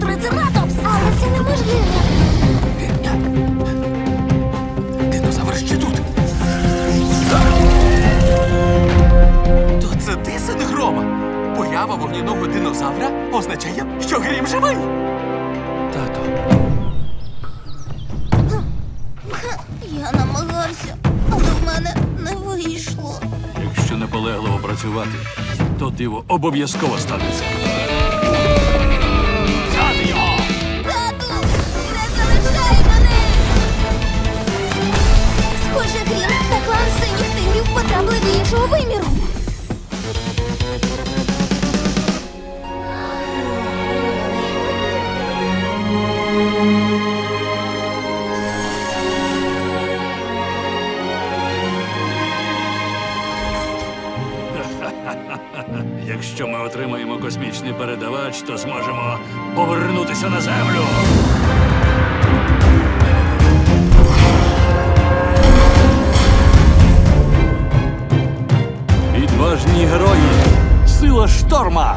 Трицератопс! Але це неможливо. Динозавр ще тут. То це ти, син грома? Поява вогняного динозавра означає, що грім живий. Тато, Я намагався, але в мене не вийшло. Якщо наполегливо працювати, то диво обов'язково станеться. Іншого виміру. Якщо ми отримаємо космічний передавач, то зможемо повернутися на землю. Відважні герої! Сила шторма!